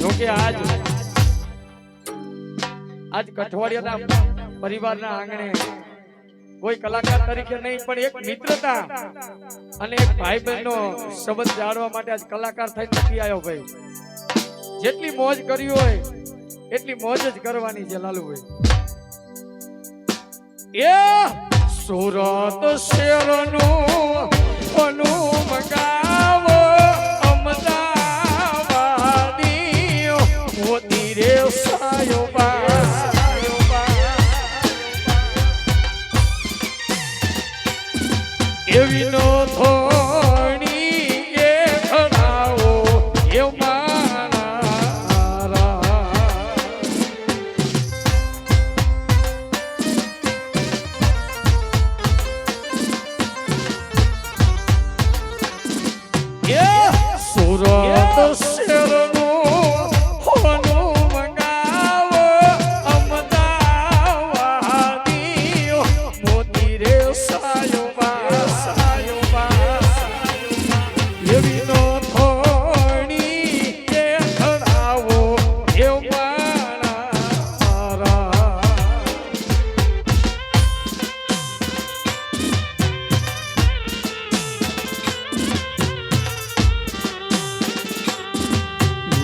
જોકે આજ આજ કઠવાડિયાના પરિવારના આંગણે કોઈ કલાકાર તરીકે નહીં, પણ એક મિત્રતા અને એક ભાઈ બહેનનો સંબંધ જાળવા માટે આજ કલાકાર થઈ નથી આવ્યો ભાઈ. જેટલી મોજ કરી હોય, એટલી મોજ જ કરવાની છે લાલુભાઈ એ સુરત શેરનું એવી નો થોડી એ ખડાવો એ મારા. સુરત શેરનું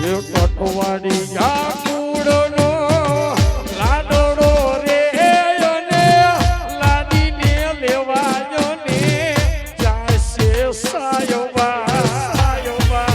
એ કઠવાડી ગાકુડનો લાડોડો રે અને લાડીને લેવાયો ને જાશે સાયોબા સાયોબા